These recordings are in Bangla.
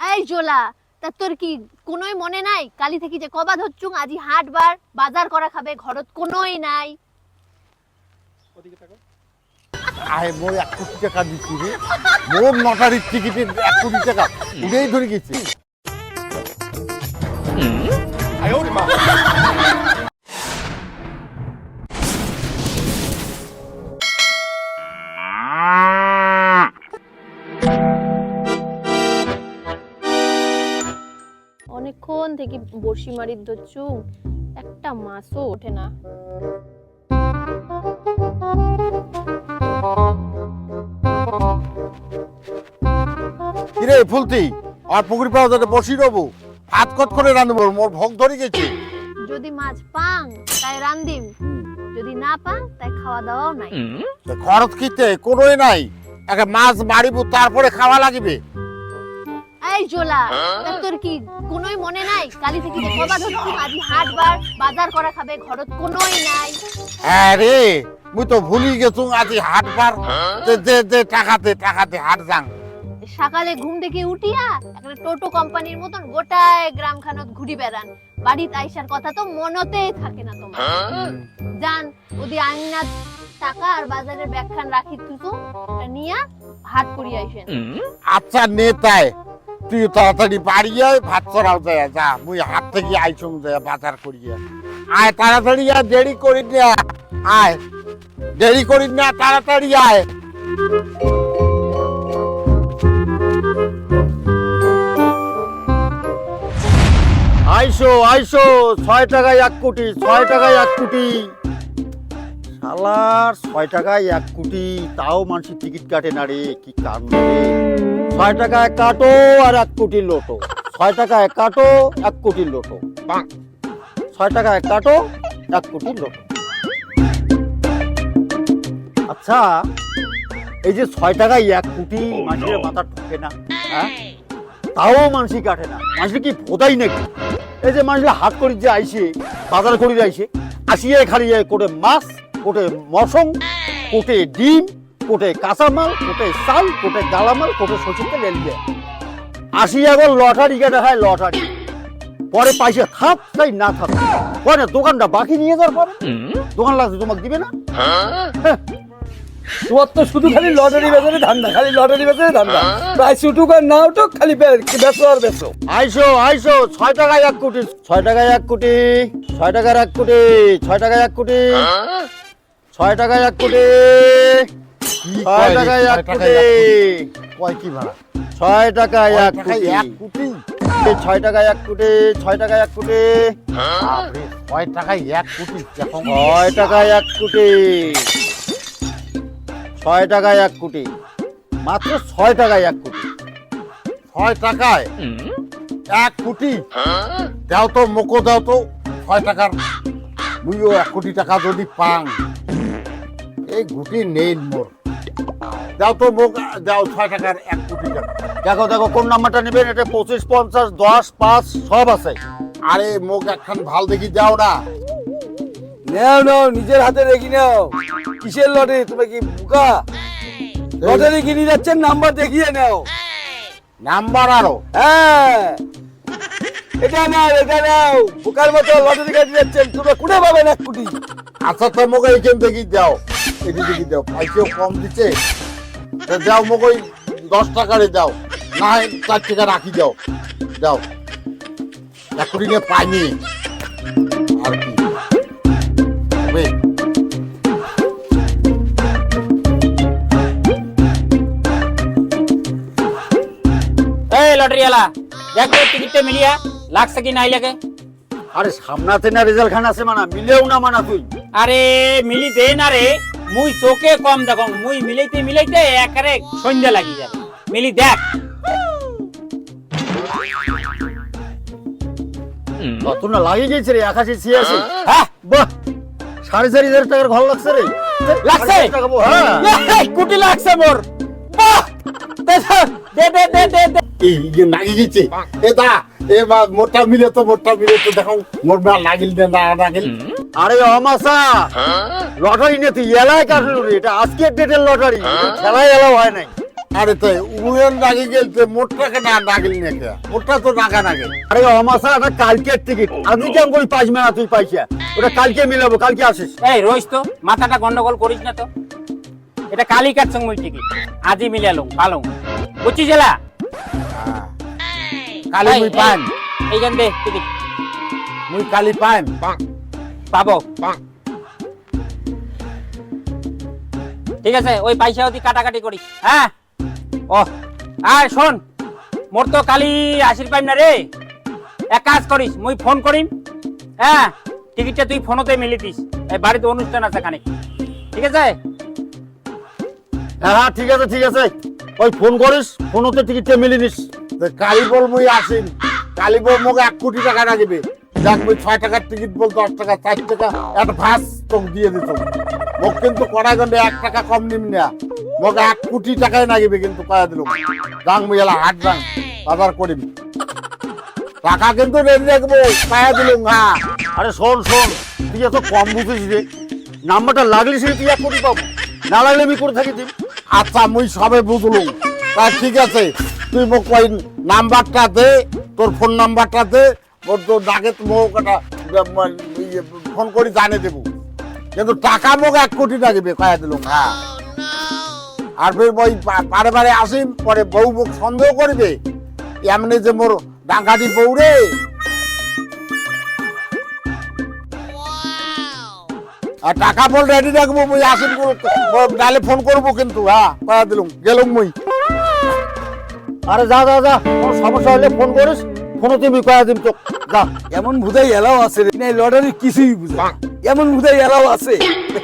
এই জোলা তা তোর কি কোনোই মনে নাই? কালি থেকে যে কবা ধরছুং আজি হাটবার বাজার করা খাবে ঘরত কোনোই নাই। ওদিকে আয় মোর এক কোটি টাকা দিচ্ছি রে। মোর লটারির টিকিটের এক কোটি টাকা উড়েই ধরে গেছে। অনেকক্ষণ থেকে বড়শি মারির ধরছুং একটা মাছও ওঠে না। কিরে ফুলতি আর পুকুরি পাওয়া যাতে বসি রবো? হাত কত করে রাঁধবো? মোর ভোগ ধরে গেছে। যদি মাছ পাং তাই রান্দিম যদি না পাং তাই খাওয়া দাওয়াও নাই। খরচ কিতে? কোনোই নাই। একটা মাছ মারিব তারপরে খাওয়া লাগিবে। এই জোলা তোর কি কোনোই মনে নাই? কালি থেকে যে কবা ধরছুং আজি হাটবার বাজার করা খাবে ঘরত কোনোই নাই। হ্যাঁ রে মুই তো ভুলি গেছু আজি হাট পার দে দে দে টাকাতে টাকাতে হাট যাং। সকালে ঘুম থেকে উঠিয়া একটা টোটো কোম্পানির মতন গোটায় গ্রাম খানত ঘুরি বেড়ান। বাড়িতে আইসার কথা তো মনতেই থাকে না তোমার। জান ওদি আইনা টাকা আর বাজারের ব্যাখ্যান রাখি তুতু নিয়া হাট করি আইসেন আচ্ছা নেতায় তুই তাড়াতাড়ি বাড়ি আয়, ভাত চড়াও যায় যা। মুই হাত থেকে আইসুম যায় বাজার করিয়া। আয় তাড়াতাড়ি, আয়, দেরি করি না। আয়। দেরি করি না, তাড়াতাড়ি আয়। আইসো আইসো, ছয় টাকায় এক কোটি, ছয় টাকায় এক কোটি। শালার ছয় টাকায় এক কোটি তাও মানুষের টিকিট কাটে না রে কি কারণ রে? ছয় টাকায় কাটো আর এক কোটি লোটো। ছয় টাকায় কাটো এক কোটি লোটো। ছয় টাকায় কাটো এক কোটি লোটো। আচ্ছা এই যে ছয় টাকায় এক কোটি মানুষের মাথা ঢুকে না হ্যাঁ? তাও মানুষই কাটে না। মানুষের কি ভোদাই নাকি? এই যে মানুষের হাত করি যে আইসে বাজার করি আইসে আসিয়ে খালি যায় কোটে মাছ কোটে মশম কোটে ডিম কোটে কাঁচামাল কোটে চাল কোটে গালামাল কোটে সচিন তেল এলিয়ে আসি এখন লটারি কেটে হয় লটারি। পরে পয়সা থাক তাই না থাক পরে দোকানটা বাকি নিয়ে যাওয়ার পরে? দোকান লাগছে তোমাকে দিবে না? তোমার তো শুধু খালি লটারি বেচারে ধান্দা খালি লটারি বেচারে ধান্দা। প্রায় উঠুক আর না উঠুক খালি বেচো আর বেচো আইসো আইসো ছয় টাকায় এক কোটি ছয় টাকায় এক কোটি ছয় টাকার এক কোটি ছয় টাকায় এক কোটি। ছয় টাকায় এক কোটি। ছয় টাকায় এক কোটি। কয় কি ভাড়া? ছয় টাকায় এক কোটি। এক কোটি? ছয় টাকায় এক কোটি ছয় টাকায় এক কোটি। ছয় টাকায় এক কোটি? ছয় টাকায় এক কোটি। ছয় টাকায় এক কোটি। মাত্র ছয় টাকায় এক কোটি। ছয় টাকায় এক কোটি? দাও তো মোকো দাও তো। ছয় টাকার। মুইও এক কোটি টাকা যদি পাং। এই গুটি নেই মোর। দাও তো মোক দাও ছয় টাকার এক কোটি টাকা দেখো দেখো কোন নাম্বারটা নেবেন? এটা পঁচিশ পঞ্চাশ দশ পাঁচ সব আছে। আরে মোক একখান ভালো দেখি দাও না। নাও নাও নিজের হাতে রেখে নাও। কিসের লটারি? তুমি কি বুকা? লটারি কিনে যাচ্ছেন নাম্বার দেখিয়ে নাও। নাম্বার আরও। হ্যাঁ। এটা নাও এটা নাও। বুকার মতো লটারি কাটি যাচ্ছেন তোমরা কুড়ে পাবেন এক কোটি? আচ্ছা তো মোক এইখান দেখি দাও। এটি দেখি দাও। পয়সাও কম দিচ্ছে দাও মোক দশ টাকারে দাও। না চার টাকা রাখি দাও। দাও। এক পাইনি। আর কি? এই লটারিওয়ালা দেখ তো টিকিটটা মিলিয়া লাগছে কি নাই লাগে? আরে সামনাতে না রেজাল্ট খান আছে মানা মিলেও না মানা তুই। আরে মিলি দে না রে। মুই চোখে কম দেখো মুই মিলাইতে মিলাইতে একারে সন্ধ্যা লাগি যাবে। মিলি দেখ। কত না লাগিয়ে গেছে রে ছিয়াশি। হ্যাঁ। বাহ সাড়ে চারি হাজার টাকার ঘর লাগছে রে। লাগছে? টাকা হ্যাঁ। কোটি লাগছে মোর। দে দে দে দে দে দে এই যে লাগি গেছে এ দা এ বা মোটা মিলে তো মোটা মিলে তো দেখো মোর লাগিল দে না লাগিল আরে অমাসা! লটারি নিয়ে তুই এলাই কাটলো এটা আজকের ডেটের লটারি। খেলায় এলাও হয় নাই। আরে তাই উড়েন নাগি গেলতে মোটটাকে না নাগিল নাকি মোটটা তো নাগা নাগে আরে আমাশা একটা কালকের টিকিট আজকে কেমন করি পাইস না তুই পাইছা ওটা কালকে মিলাবো কালকে আসিস। এই রোজ তো মাথাটা গন্ডগোল করিস না তো। এটা কালিকার সঙ্গে টিকিট আজই মিলালো ভালো বুঝছিস জেলা কালি মুই পান। এইখান দে টিকিট মুই কালি পান। পাবো। ঠিক আছে ওই পয়সা অতি কাটাকাটি করিস। হ্যাঁ? ও আর শোন মোর তো কালি আসির পাইম না রে। এক কাজ করিস মুই ফোন করিম হ্যাঁ? টিকিটটা তুই ফোনতে মিলি দিস এই বাড়িতে অনুষ্ঠান আছে খানিক। ঠিক আছে? হ্যাঁ হ্যাঁ ঠিক আছে ঠিক আছে। ওই ফোন করিস ফোনতে টিকিটটা মিলিয়ে নিস। কালি বল মুই আসিন কালি বল মোক এক কোটি টাকা রাখবে দেখ মুই ছয় টাকার টিকিট বল, দশ টাকা চার টাকা ভাস তোকে দিয়ে দিত। মোক কিন্তু কড়াই গন্ডে এক টাকা কম নিম না। মোক এক কোটি টাকায় নাগিবে কিন্তু কয়া দিল। যাং মুই এলা হাট যাং বাজার করিম। টাকা কিন্তু রেডি রাখব, কয়া দিলুম হ্যাঁ আরে শোন শোন, তুই এত কম বুঝিস রে নাম্বারটা লাগলে সে তুই এক কোটি পাবো, না লাগলে আমি করে থাকি দিন আচ্ছা মুই সবে বুঝলুম। তা ঠিক আছে, তুই মোক ওই নাম্বারটা দে, তোর ফোন নাম্বারটা দে ওর তোর ডাকে মোক একটা ইয়ে, ফোন করে দেবো। কিন্তু টাকা মোক এক কোটি লাগবে কয়া দিলুম হ্যাঁ আর ফের ওই পা- বারে বারে আসিম পরে বউ মোক সন্দেহ করবে এমনি যে মোর ডাঙ্গাটি বউ রে। আর টাকা বল রেডি রাখব মুই আসিম ডালে ফোন করব কিন্তু হ্যাঁ কয়া দিলুম গেলুম মুই। আরে যা যা যা কোনো সমস্যা হলে ফোন করিস। ফোনে তুমি কয়া দিম তো। যা। এমন ভুদাই এলাও আছে রে। না লটারি কিছুই বুঝে এমন ভুদাই এলাও আছে।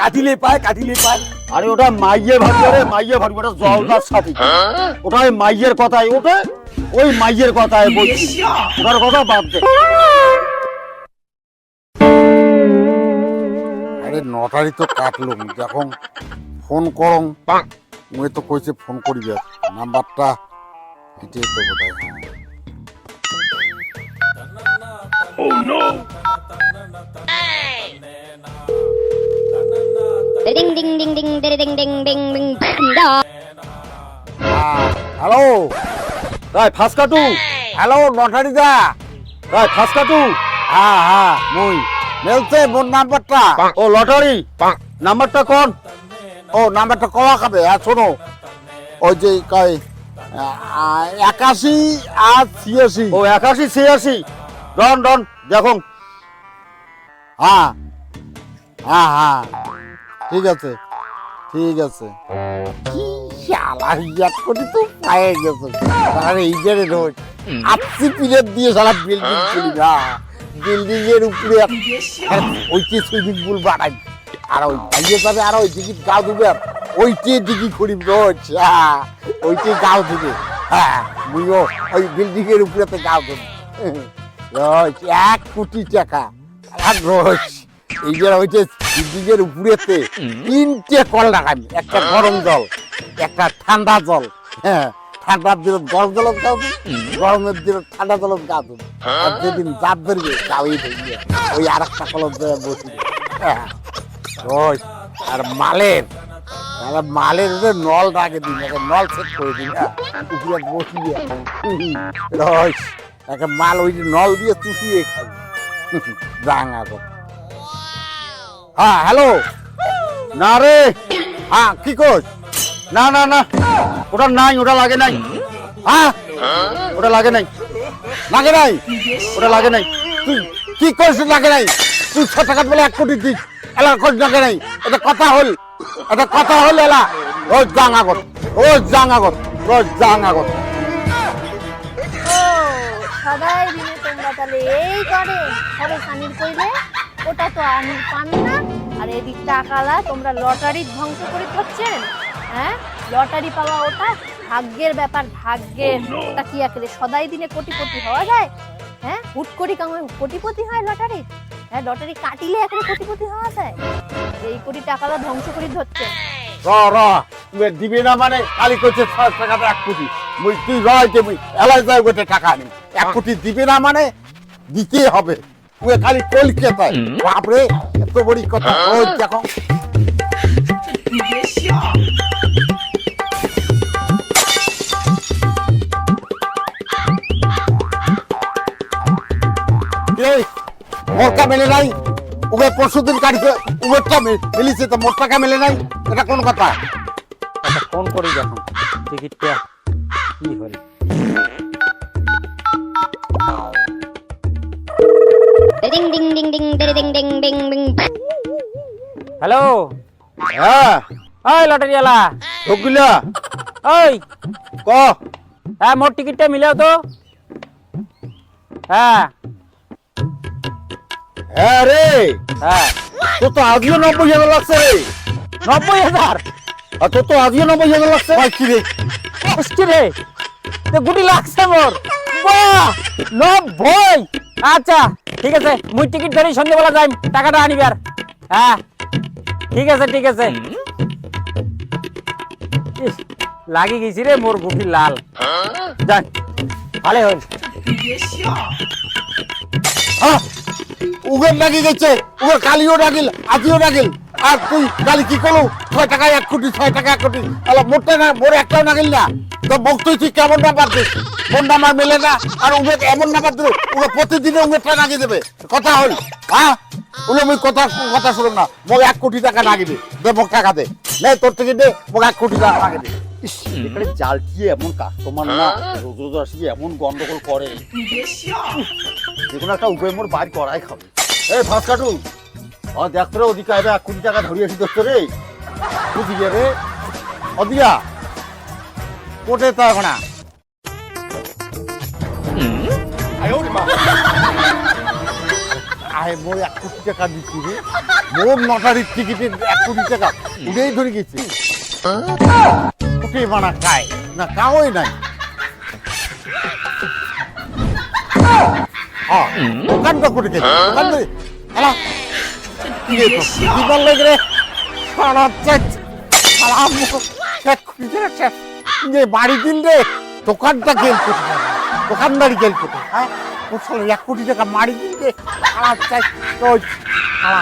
কাটিলে পায় কাটিলে পায়। আরে ওটা মাইয়ে ভাববে রে মাইয়ে ভাববে ওটা জলদার সাথী। ওটা ওই মাইয়ের কথাই ওটা ওই মাইয়ের কথাই বলছি। ওটার কথা বাদ দে। আরে নটারি তো কাটলুম যখন ফোন করং। মুই তো কইছে ফোন করিবে। নাম্বারটা এটাই তো বোধহয় হ্যাঁ। Ding ding ding ding ding ding ding ding ding. Dong. Hello Rai ফাঁস কাটু হ্যালো নটারি দা রাই ফাঁস কাটু হ্যাঁ হ্যাঁ মুই মেলছে মোর নাম্বারটা ও লটারি নাম্বারটা কোন ও নাম্বারটা কওয়া খাবে হ্যাঁ শোনো ওই যে কয় একাশি আর ছিয়াশি ও একাশি ছিয়াশি ডন ডন দেখুন। হ্যাঁ হ্যাঁ হ্যাঁ। ঠিক আছে ঠিক আছে। যে বিল্ডিং এর উপরে সুইমিং পুল আর ওই আর ওই গাও ওইটি রোজ। হ্যাঁ হ্যাঁ ওই উপরে এক কোটি টাকা। আর একটা গরম জল, একটা ঠান্ডা জল হ্যাঁ ঠান্ডার দিনে গরম গরমের দিনে ঠান্ডা যেদিন ওই আর একটা কলম বসি হ্যাঁ আর মালের মালের নল রাখে দিন, নল সেট করে দিন হ্যাঁ উপরে বসি দিয়ে একটা মাল ওই নল দিয়ে চুষিয়ে খাই। রাঙা কথা হ্যাঁ হ্যালো। না রে। হ্যাঁ কি কোচ না না না। ওটা নাই, ওটা লাগে নাই। হ্যাঁ? ওটা লাগে নাই। লাগে নাই? ওটা লাগে নাই। তুই কি করছিস লাগে নাই? তুই ছ টাকা বলে এক কোটি দিস। এলা কোচ লাগে নাই। এটা কথা হল। এটা কথা হল এলা। রোজ জাঙা কর রোজ জাঙা কর রোজ জাঙা কর সদাই দিনে তোমরা তাহলে এই করে সবে সানির কইলে, ওটা তো আমি পান না। আর এদিক টাকালা তোমরা লটারি ধ্বংস করে থাকছেন হ্যাঁ? লটারি পাওয়া ওটা ভাগ্যের ব্যাপার, ভাগ্যের। ওটা কি একেবারে সদাই দিনে কোটিপতি হওয়া যায়? হ্যাঁ? হুট করি কামে কোটিপতি হয় লটারি? হ্যাঁ লটারি কাটিলে একেবারে কোটিপতি হওয়া যায়? এই কোটি টাকালা ধ্বংস করে ধরছে। র র দিবি না মানে খালি করছে টাকাটা এক কোটি। মুই তুই রয় যে গোটে টাকা নেই এক হ্যাঁ। কোটি দিবি না মানে দিতে হবে। তুই খালি কলকাতায়। বাপরে এত বড় কথা। হ্যাঁ। মেলে নাই। উগে পরশু দিন উগেরটা মিলিছে তো মোর টাকা মেলে নাই। এটা কোন কথা? আচ্ছা, কোন করি দেখো টিকিটটা কি হল হ্যালো হ্যাঁ। ওই লটারিওয়ালা ঢুকগুলা ওই ক? হ্যাঁ মোর টিকিটটা মিলাও তো। হ্যাঁ। হ্যাঁ রে। হ্যাঁ। তোর তো আজও নব্বই হাজার লাগছে রে। নব্বই হাজার? আর তো তো আজও নব্বই হাজার লাগছে। কি রে? কষ্ট রে। গুটি লাগছে মোর। নব্বই আচ্ছা ঠিক আছে, মুই টিকিট ধরি সন্ধ্যেবেলা যাই টাকাটা আনিবার হ্যাঁ ঠিক আছে ঠিক আছে। লাগি গেছি রে মোর গুটি লাল। যান ভালো হল হ্যাঁ লাগি গেছে উবের কালিও লাগিল আজিও লাগিল আর তুই কালি কি করল? ছয় টাকা এক কোটি ছয় টাকা এক কোটি। তাহলে মোটটা না মোর একটাও নাগিল না। তো বক্তই তুই কেমন ফোন নাম্বার মেলে না আর এমন প্রতিদিনে নাগিয়ে দেবে। কথা হল হ্যাঁ? মুই কথা কথা শুনুন না মোক এক কোটি টাকা নাগিবে দে মোক টাকা দে। নে তোর থেকে দে মোক এক কোটি টাকা ইস, এখানে জালটি এমন কাস্টমার না রোজ রোজ আসি এমন গন্ডগোল করে। যে কোনো একটা উপায় মোর বাইর করাই খাবে। এই ফাঁস কাটু ও দেখ তোরে ওদিকে আইবে এক কোটি টাকা ধরিয়ে আসি দেখতো রে। বুঝিয়ে রে অদিয়া কোটে তো এখন আয় মোর এক কোটি টাকা দিচ্ছি রে। মোর নটারির টিকিটের এক কোটি টাকা উঠেই ধরে গেছি। কোটে বানা খায় না কাওই নাই। দোকানটা করে গেছে দোকান যে বাড়ি রে, দোকানটা গেল কোথায়? দোকানদারি গেল কোথায়? হ্যাঁ? ওর সালে এক কোটি টাকা মারি চেক রোজ সারা।